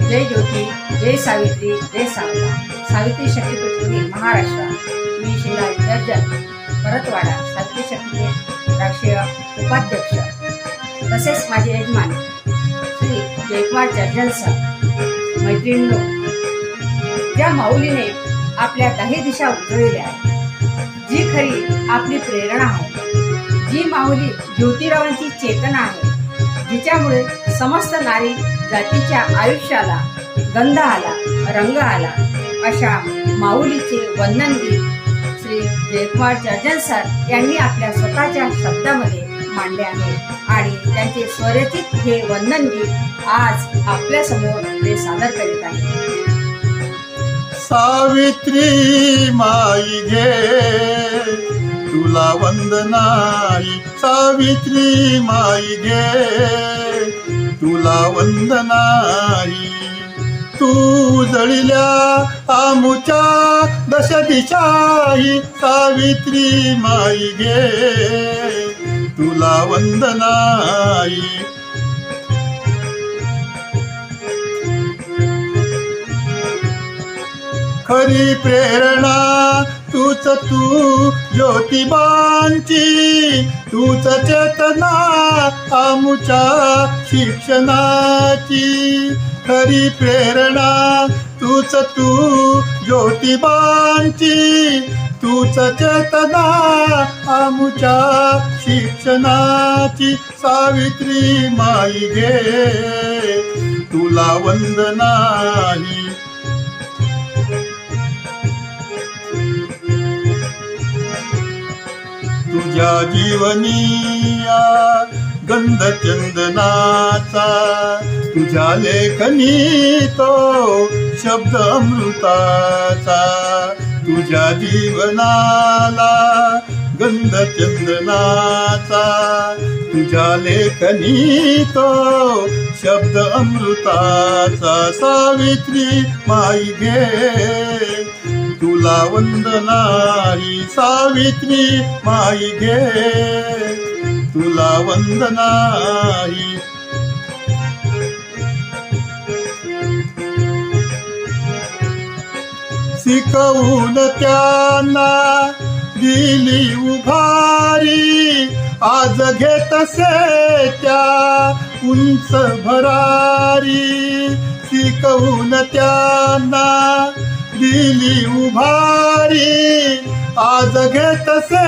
जय ज्योती जय सावित्री जय सावला सावित्री शक्तीपीठ महाराष्ट्र मी शिला दर्जन परतवाडा सावित्री शक्तीपीठ राष्ट्रीय उपाध्यक्ष. तसेच माझे यजमान श्री जयकुमार जर्जन सर मैत्रिणींनो ज्या माऊलीने आपल्या काही दिशा उजळल्या जी खरी आपली प्रेरणा आहे जी माऊली ज्योतिरावांची चेतना आहे जिच्यामुळे समस्त नारी जातीच्या आयुष्याला गंध आला रंग आला अशा माऊलीचे वंदन गीत श्री जयकुमार जर्जन सर यांनी आपल्या स्वतःच्या शब्दामध्ये मांडले आहे. आणि त्यांचे स्वरचित हे वंदन गीत आज आपल्यासमोर ते सादर करीत आहे सावित्री माई घे तुला वंदनाई. सावित्री माई घे तुला वंदनाई. तू जळिल्या आमुच्या दश दिशाही सावित्री माई घे तुला वंदनाई. खरी प्रेरणा तूच तू ज्योतिबांची तूच चेतना आमुच्या शिक्षणाची. खरी प्रेरणा तूच तू ज्योतिबांची तूच चेतना आमुच्या शिक्षणाची. सावित्री माई घे तुला वंदना तुझ्या जीवनीया गंध चंदनाचा तुझ्या लेखनी तो शब्द अमृताचा तुझ्या जीवनाला गंध चंदनाचा तुझ्या लेखनी तो शब्द अमृताचा सावित्री माई घे. तुला वंदनाई सावित्री माई घे. तुला वंदनाई शिकवून त्यांना दिली उभारी. आज घेत त्या उंच भरारी. शिकवून त्यांना दिली उभारी. आज घेत से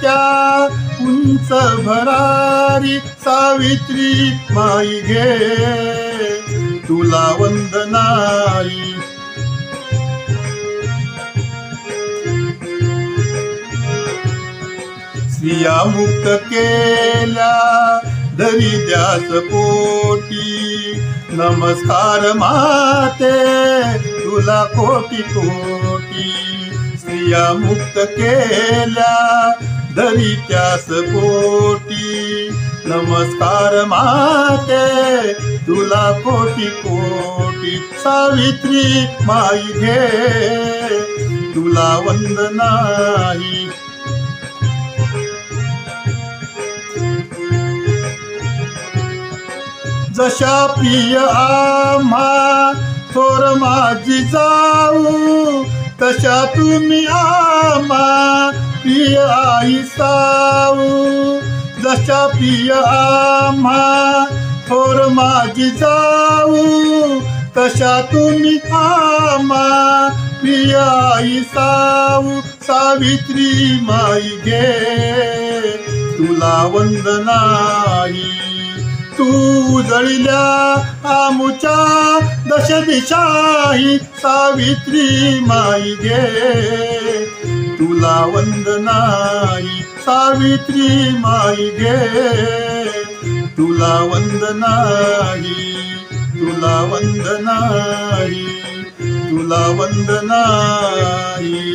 त्या उंच भरारी. सावित्री माई घे. तुला वंदनाई स्त्रिया मुक्त केल्या. धरी द्यास पोटी. नमस्कार माते. तुला कोटी कोटी स्त्रिया मुक्त केल्या धरी त्यास पोटी नमस्कार माते तुला कोटी कोटी सावित्री माई घे. तुला वंदनाई जशा प्रिय आम्हा माझी जाऊ तशा तुम्ही आमा प्रिय आई साऊ. जशा प्रिय आम्हा थोर माझी जाऊ तशा तुम्ही आमा प्रिय आई साऊ. सावित्री माई घे तुला वंदनाई. तू उजळल्या आमुच्या दश दिशाही सावित्री माई गे. तुला वंदनाई सावित्री माई गे. तुला वंदनाई तुला वंदनाई तुला वंदनाई.